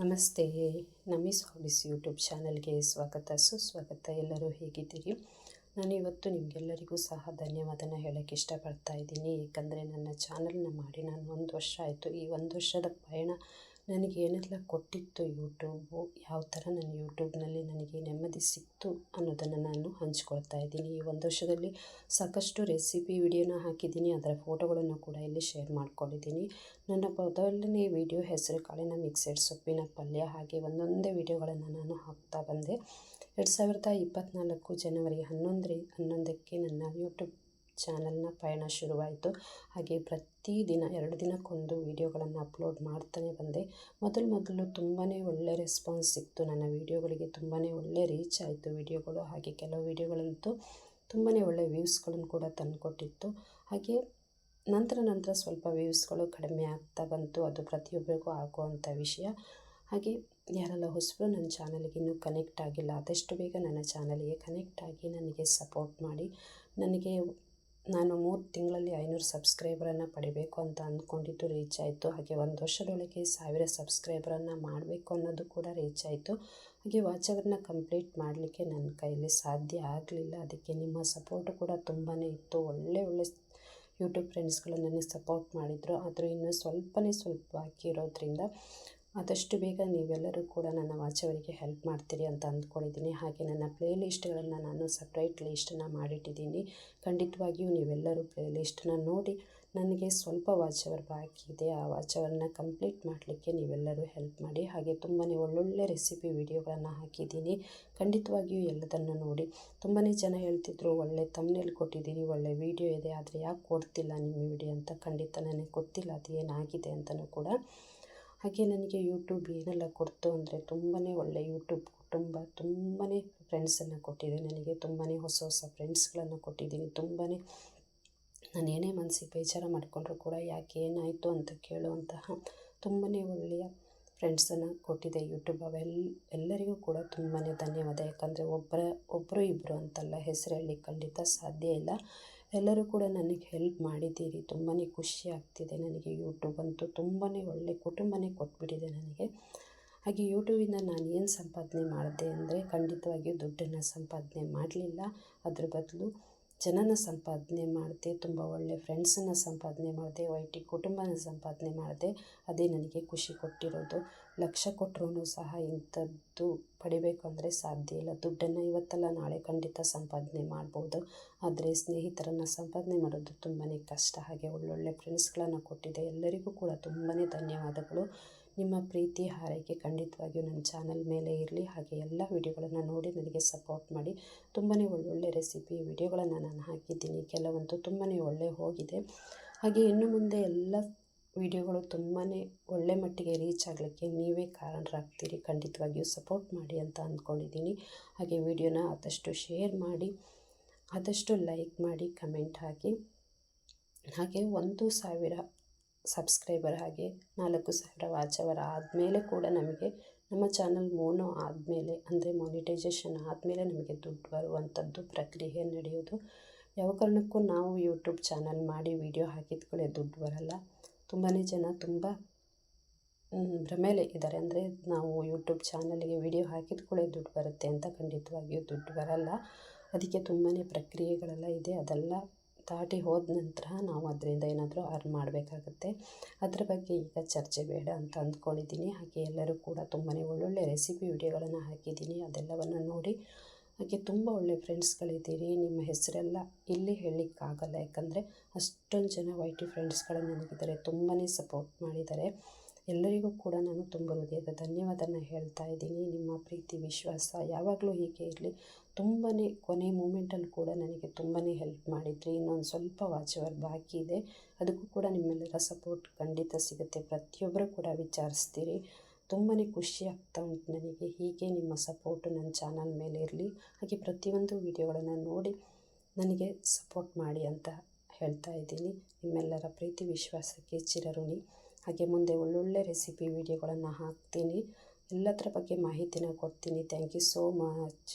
ನಮಸ್ತೆ. ನಮಿಸ್ hobbies YouTube ಚಾನಲ್ಗೆ ಸ್ವಾಗತ. ಸುಸ್ವಾಗತ. ಎಲ್ಲರೂ ಹೇಗಿದ್ದೀರಿ? ನಾನು ಇವತ್ತು ನಿಮಗೆಲ್ಲರಿಗೂ ಸಹ ಧನ್ಯವಾದನ ಹೇಳೋಕ್ಕೆ ಇಷ್ಟಪಡ್ತಾ ಇದ್ದೀನಿ. ಏಕೆಂದರೆ ನನ್ನ ಚಾನಲ್ನ ಮಾಡಿ ನಾನು ಒಂದು ವರ್ಷ ಆಯಿತು. ಈ ಒಂದು ವರ್ಷದ ಪಯಣ ನನಗೆ ಏನೆಲ್ಲ ಕೊಟ್ಟಿತ್ತು ಯೂಟ್ಯೂಬು, ಯಾವ ಥರ ನನ್ನ ಯೂಟ್ಯೂಬ್ನಲ್ಲಿ ನನಗೆ ನೆಮ್ಮದಿ ಸಿಕ್ತು ಅನ್ನೋದನ್ನು ನಾನು ಹಂಚ್ಕೊಳ್ತಾ ಇದ್ದೀನಿ. ಈ ಒಂದು ವರ್ಷದಲ್ಲಿ ಸಾಕಷ್ಟು ರೆಸಿಪಿ ವಿಡಿಯೋನ ಹಾಕಿದ್ದೀನಿ, ಅದರ ಫೋಟೋಗಳನ್ನು ಕೂಡ ಇಲ್ಲಿ ಶೇರ್ ಮಾಡ್ಕೊಂಡಿದ್ದೀನಿ. ನನ್ನ ಮೊದಲನೇ ವಿಡಿಯೋ ಹೆಸರು ಕಾಳಿನ ಮಿಕ್ಸೆಡ್ ಸೊಪ್ಪಿನ ಪಲ್ಯ, ಹಾಗೆ ಒಂದೊಂದೇ ವಿಡಿಯೋಗಳನ್ನು ನಾನು ಹಾಕ್ತಾ ಬಂದೆ. ಎರಡು ಸಾವಿರದ ಇಪ್ಪತ್ತ್ನಾಲ್ಕು ಜನವರಿ ಹನ್ನೊಂದರಿ, ಹನ್ನೊಂದಕ್ಕೆ ನನ್ನ ಯೂಟ್ಯೂಬ್ ಚಾನಲ್ನ ಪಯಣ ಶುರುವಾಯಿತು. ಹಾಗೆ ಪ್ರತಿದಿನ ಎರಡು ದಿನಕ್ಕೊಂದು ವೀಡಿಯೋಗಳನ್ನು ಅಪ್ಲೋಡ್ ಮಾಡ್ತಾನೆ ಬಂದೆ. ಮೊದಲು ಮೊದಲು ತುಂಬಾ ಒಳ್ಳೆ ರೆಸ್ಪಾನ್ಸ್ ಸಿಕ್ತು. ನನ್ನ ವೀಡಿಯೋಗಳಿಗೆ ತುಂಬಾ ಒಳ್ಳೆ ರೀಚ್ ಆಯಿತು. ವೀಡಿಯೋಗಳು ಹಾಗೆ ಕೆಲವು ವೀಡಿಯೋಗಳಂತೂ ತುಂಬಾ ಒಳ್ಳೆ ವ್ಯೂಸ್ಗಳನ್ನು ಕೂಡ ತಂದುಕೊಟ್ಟಿತ್ತು. ಹಾಗೆ ನಂತರ ನಂತರ ಸ್ವಲ್ಪ ವ್ಯೂಸ್ಗಳು ಕಡಿಮೆ ಆಗ್ತಾ ಬಂತು. ಅದು ಪ್ರತಿಯೊಬ್ಬರಿಗೂ ಆಗುವಂಥ ವಿಷಯ. ಹಾಗೆ ಯಾರೆಲ್ಲ ಹೊಸಬರು ನನ್ನ ಚಾನಲ್ಗೆ ಇನ್ನೂ ಕನೆಕ್ಟ್ ಆಗಿಲ್ಲ, ಆದಷ್ಟು ಬೇಗ ನನ್ನ ಚಾನಲ್ಗೆ ಕನೆಕ್ಟ್ ಆಗಿ ನನಗೆ ಸಪೋರ್ಟ್ ಮಾಡಿ, ನನಗೆ ನಾನು ಮೂರು ತಿಂಗಳಲ್ಲಿ ಐನೂರು ಸಬ್ಸ್ಕ್ರೈಬರನ್ನು ಪಡಿಬೇಕು ಅಂತ ಅಂದ್ಕೊಂಡಿದ್ದು ರೀಚ್ ಆಯಿತು. ಹಾಗೆ ಒಂದು ವರ್ಷದೊಳಗೆ ಸಾವಿರ ಸಬ್ಸ್ಕ್ರೈಬರನ್ನು ಮಾಡಬೇಕು ಅನ್ನೋದು ಕೂಡ ರೀಚ್ ಆಯಿತು. ಹಾಗೆ ವಾಚ್ ಅವರ್ನ ಕಂಪ್ಲೀಟ್ ಮಾಡಲಿಕ್ಕೆ ನನ್ನ ಕೈಯಲ್ಲಿ ಸಾಧ್ಯ ಆಗಲಿಲ್ಲ. ಅದಕ್ಕೆ ನಿಮ್ಮ ಸಪೋರ್ಟು ಕೂಡ ತುಂಬಾ ಇತ್ತು. ಒಳ್ಳೆ ಒಳ್ಳೆ ಯೂಟ್ಯೂಬ್ ಫ್ರೆಂಡ್ಸ್ಗಳು ನನಗೆ ಸಪೋರ್ಟ್ ಮಾಡಿದರು. ಆದರೂ ಇನ್ನೂ ಸ್ವಲ್ಪನೇ ಸ್ವಲ್ಪ ಬಾಕಿ ಇರೋದ್ರಿಂದ ಆದಷ್ಟು ಬೇಗ ನೀವೆಲ್ಲರೂ ಕೂಡ ನನ್ನ ವಾಚವರಿಗೆ ಹೆಲ್ಪ್ ಮಾಡ್ತೀರಿ ಅಂತ ಅಂದ್ಕೊಂಡಿದ್ದೀನಿ. ಹಾಗೆ ನನ್ನ ಪ್ಲೇ ಲಿಸ್ಟ್ಗಳನ್ನು ನಾನು ಸಪ್ರೇಟ್ ಲಿಸ್ಟನ್ನು ಮಾಡಿಟ್ಟಿದ್ದೀನಿ. ಖಂಡಿತವಾಗಿಯೂ ನೀವೆಲ್ಲರೂ ಪ್ಲೇ ಲಿಸ್ಟನ್ನ ನೋಡಿ ನನಗೆ ಸ್ವಲ್ಪ ವಾಚ್ ಅವರ್ ಬಾಕಿ ಇದೆ. ಆ ವಾಚ್ ಅವರನ್ನು ಕಂಪ್ಲೀಟ್ ಮಾಡಲಿಕ್ಕೆ ನೀವೆಲ್ಲರೂ ಹೆಲ್ಪ್ ಮಾಡಿ. ಹಾಗೆ ತುಂಬಾ ಒಳ್ಳೊಳ್ಳೆ ರೆಸಿಪಿ ವಿಡಿಯೋಗಳನ್ನು ಹಾಕಿದ್ದೀನಿ. ಖಂಡಿತವಾಗಿಯೂ ಎಲ್ಲದನ್ನು ನೋಡಿ. ತುಂಬಾ ಜನ ಹೇಳ್ತಿದ್ರು, ಒಳ್ಳೆ ತಮ್ಮನೇಲಿ ಕೊಟ್ಟಿದ್ದೀನಿ, ಒಳ್ಳೆ ವಿಡಿಯೋ ಇದೆ, ಆದರೆ ಯಾಕೆ ಕೊಡ್ತಿಲ್ಲ ನಿಮ್ಮ ವಿಡಿಯೋ ಅಂತ? ಖಂಡಿತ ನನಗೆ ಗೊತ್ತಿಲ್ಲ ಅದು ಏನಾಗಿದೆ ಅಂತಲೂ ಕೂಡ. ಹಾಗೆ ನನಗೆ ಯೂಟ್ಯೂಬ್ ಏನೆಲ್ಲ ಕೊಡ್ತು ಅಂದರೆ ತುಂಬಾ ಒಳ್ಳೆ ಯೂಟ್ಯೂಬ್ ಕುಟುಂಬ ತುಂಬಾ ಫ್ರೆಂಡ್ಸನ್ನು ಕೊಟ್ಟಿದೆ. ನನಗೆ ತುಂಬಾ ಹೊಸ ಹೊಸ ಫ್ರೆಂಡ್ಸ್ಗಳನ್ನು ಕೊಟ್ಟಿದ್ದೀನಿ. ತುಂಬಾ ನಾನು ಏನೇ ಮನಸ್ಸಿಗೆ ಬೇಜಾರು ಮಾಡಿಕೊಂಡ್ರು ಕೂಡ ಯಾಕೆ ಏನಾಯಿತು ಅಂತ ಕೇಳುವಂತಹ ತುಂಬಾ ಒಳ್ಳೆಯ ಫ್ರೆಂಡ್ಸನ್ನು ಕೊಟ್ಟಿದೆ ಯೂಟ್ಯೂಬ್ ಅವೆಲ್ಲ ಎಲ್ಲರಿಗೂ ಕೂಡ ತುಂಬಾ ಧನ್ಯವಾದ. ಯಾಕಂದರೆ ಒಬ್ಬರ ಒಬ್ಬರು ಇಬ್ಬರು ಅಂತಲ್ಲ ಹೆಸರು ಹೇಳಲಿಕ್ಕೆ ಖಂಡಿತ ಸಾಧ್ಯ ಇಲ್ಲ. ಎಲ್ಲರೂ ಕೂಡ ನನಗೆ ಹೆಲ್ಪ್ ಮಾಡಿದ್ದೀರಿ. ತುಂಬಾ ಖುಷಿ ಆಗ್ತಿದೆ ನನಗೆ ಯೂಟ್ಯೂಬ್ ಅಂತೂ ತುಂಬಾ ಒಳ್ಳೆ ಕುಟುಂಬನೇ ಕೊಟ್ಬಿಟ್ಟಿದೆ ನನಗೆ. ಹಾಗೆ ಯೂಟ್ಯೂಬಿಂದ ನಾನು ಏನು ಸಂಪಾದನೆ ಮಾಡಿದೆ ಅಂದರೆ ಖಂಡಿತವಾಗಿಯೂ ದುಡ್ಡನ್ನು ಸಂಪಾದನೆ ಮಾಡಲಿಲ್ಲ. ಅದ್ರ ಬದಲು ಜನನ ಸಂಪಾದನೆ ಮಾಡಿದೆ, ತುಂಬ ಒಳ್ಳೆ ಫ್ರೆಂಡ್ಸನ್ನು ಸಂಪಾದನೆ ಮಾಡಿದೆ ವೈಟಿ ಕುಟುಂಬನ ಸಂಪಾದನೆ ಮಾಡಿದೆ, ಅದೇ ನನಗೆ ಖುಷಿ ಕೊಟ್ಟಿರೋದು. ಲಕ್ಷ ಕೊಟ್ಟರೂ ಸಹ ಇಂಥದ್ದು ಪಡಿಬೇಕು ಅಂದರೆ ಸಾಧ್ಯ ಇಲ್ಲ. ದುಡ್ಡನ್ನು ಇವತ್ತಲ್ಲ, ನಾಳೆ ಖಂಡಿತ ಸಂಪಾದನೆ ಮಾಡ್ಬೋದು. ಆದರೆ ಸ್ನೇಹಿತರನ್ನು ಸಂಪಾದನೆ ಮಾಡೋದು ತುಂಬಾ ಕಷ್ಟ. ಹಾಗೆ ಒಳ್ಳೊಳ್ಳೆ ಫ್ರೆಂಡ್ಸ್ಗಳನ್ನು ಕೊಟ್ಟಿದೆ ಎಲ್ಲರಿಗೂ ಕೂಡ ತುಂಬಾ ಧನ್ಯವಾದಗಳು. ನಿಮ್ಮ ಪ್ರೀತಿ, ಹಾರೈಕೆ ಖಂಡಿತವಾಗಿಯೂ ನನ್ನ ಚಾನಲ್ ಮೇಲೆ ಇರಲಿ. ಹಾಗೆ ಎಲ್ಲ ವಿಡಿಯೋಗಳನ್ನು ನೋಡಿ ನನಗೆ ಸಪೋರ್ಟ್ ಮಾಡಿ. ತುಂಬಾ ಒಳ್ಳೊಳ್ಳೆ ರೆಸಿಪಿ ವಿಡಿಯೋಗಳನ್ನು ನಾನು ಹಾಕಿದ್ದೀನಿ. ಕೆಲವಂತೂ ತುಂಬಾ ಒಳ್ಳೆ ಹೋಗಿದೆ. ಹಾಗೆ ಇನ್ನು ಮುಂದೆ ಎಲ್ಲ ವಿಡಿಯೋಗಳು ತುಂಬಾ ಒಳ್ಳೆ ಮಟ್ಟಿಗೆ ರೀಚ್ ಆಗಲಿಕ್ಕೆ ನೀವೇ ಕಾರಣರಾಗ್ತೀರಿ. ಖಂಡಿತವಾಗಿಯೂ ಸಪೋರ್ಟ್ ಮಾಡಿ ಅಂತ ಅಂದ್ಕೊಂಡಿದ್ದೀನಿ. ಹಾಗೆ ವಿಡಿಯೋನ ಆದಷ್ಟು ಶೇರ್ ಮಾಡಿ, ಆದಷ್ಟು ಲೈಕ್ ಮಾಡಿ ಕಮೆಂಟ್ ಹಾಕಿ. ಹಾಗೆ ಒಂದು ಸಾವಿರ ಸಬ್ಸ್ಕ್ರೈಬರ್ ಹಾಗೆ ನಾಲ್ಕು ಸಾವಿರ ವಾಚ್ ಅವರ್ ಆದಮೇಲೆ ಕೂಡ ನಮಗೆ ನಮ್ಮ ಚಾನಲ್ ಮೋನೋ ಆದಮೇಲೆ, ಅಂದರೆ ಮಾನಿಟೈಸೇಷನ್ ಆದಮೇಲೆ ನಮಗೆ ದುಡ್ಡು ಬರುವಂಥದ್ದು ಪ್ರಕ್ರಿಯೆ ನಡೆಯೋದು ಯಾವ ಕಾರಣಕ್ಕೂ ನಾವು ಯೂಟ್ಯೂಬ್ ಚಾನಲ್ ಮಾಡಿ ವಿಡಿಯೋ ಹಾಕಿದ ದುಡ್ಡು ಬರಲ್ಲ. ತುಂಬಾ ಜನ ತುಂಬ ಭ್ರಮೇಲೆ ಇದ್ದಾರೆ. ಅಂದರೆ ನಾವು ಯೂಟ್ಯೂಬ್ ಚಾನಲ್ಗೆ ವಿಡಿಯೋ ಹಾಕಿದ ಕೂಡ ದುಡ್ಡು ಬರುತ್ತೆ ಅಂತ ಖಂಡಿತವಾಗಿಯೂ ದುಡ್ಡು ಬರಲ್ಲ. ಅದಕ್ಕೆ ತುಂಬಾ ಪ್ರಕ್ರಿಯೆಗಳೆಲ್ಲ ಇದೆ. ಅದೆಲ್ಲ ದಾಟಿ ಹೋದ ನಂತರ ನಾವು ಅದರಿಂದ ಏನಾದರೂ ಅರ್ನ್ ಮಾಡಬೇಕಾಗತ್ತೆ. ಅದ್ರ ಬಗ್ಗೆ ಈಗ ಚರ್ಚೆ ಬೇಡ ಅಂತ ಅಂದ್ಕೊಂಡಿದ್ದೀನಿ. ಹಾಗೆ ಎಲ್ಲರೂ ಕೂಡ ತುಂಬಾ ಒಳ್ಳೊಳ್ಳೆ ರೆಸಿಪಿ ವಿಡಿಯೋಗಳನ್ನು ಹಾಕಿದ್ದೀನಿ. ಅದೆಲ್ಲವನ್ನು ನೋಡಿ. ಹಾಗೆ ತುಂಬ ಒಳ್ಳೆ ಫ್ರೆಂಡ್ಸ್ಗಳಿದ್ದೀರಿ ನಿಮ್ಮ ಹೆಸರೆಲ್ಲ ಇಲ್ಲಿ ಹೇಳಲಿಕ್ಕಾಗಲ್ಲ. ಯಾಕಂದರೆ ಅಷ್ಟೊಂದು ಜನ ವೈ ಟಿ ಫ್ರೆಂಡ್ಸ್ಗಳು ನನಗಿದ್ದಾರೆ. ತುಂಬಾ ಸಪೋರ್ಟ್ ಮಾಡಿದ್ದಾರೆ. ಎಲ್ಲರಿಗೂ ಕೂಡ ನಾನು ತುಂಬ ಹೃದಯದ ಧನ್ಯವಾದನ ಹೇಳ್ತಾ ಇದ್ದೀನಿ. ನಿಮ್ಮ ಪ್ರೀತಿ, ವಿಶ್ವಾಸ ಯಾವಾಗಲೂ ಹೀಗೆ ಇರಲಿ. ತುಂಬಾ ಕೊನೆ ಮೂಮೆಂಟಲ್ಲಿ ಕೂಡ ನನಗೆ ತುಂಬಾ ಹೆಲ್ಪ್ ಮಾಡಿದ್ರಿ. ಇನ್ನೊಂದು ಸ್ವಲ್ಪ ವಾಚ್ ಅವರ್ ಬಾಕಿ ಇದೆ. ಅದಕ್ಕೂ ಕೂಡ ನಿಮ್ಮೆಲ್ಲರ ಸಪೋರ್ಟ್ ಖಂಡಿತ ಸಿಗುತ್ತೆ. ಪ್ರತಿಯೊಬ್ಬರು ಕೂಡ ವಿಚಾರಿಸ್ತೀರಿ. ತುಂಬಾ ಖುಷಿ ಆಗ್ತಾ ಉಂಟು ನನಗೆ. ಹೀಗೆ ನಿಮ್ಮ ಸಪೋರ್ಟು ನನ್ನ ಚಾನಲ್ ಮೇಲೆ ಇರಲಿ. ಹಾಗೆ ಪ್ರತಿಯೊಂದು ವಿಡಿಯೋಗಳನ್ನು ನೋಡಿ ನನಗೆ ಸಪೋರ್ಟ್ ಮಾಡಿ ಅಂತ ಹೇಳ್ತಾ ಇದ್ದೀನಿ. ನಿಮ್ಮೆಲ್ಲರ ಪ್ರೀತಿ, ವಿಶ್ವಾಸಕ್ಕೆ ಚಿರಋಣಿ. ಹಾಗೆ ಮುಂದೆ ಒಳ್ಳೊಳ್ಳೆ ರೆಸಿಪಿ ವಿಡಿಯೋಗಳನ್ನು ಹಾಕ್ತೀನಿ. ಎಲ್ಲದರ ಬಗ್ಗೆ ಮಾಹಿತಿನ ಕೊಡ್ತೀನಿ. Thank you so much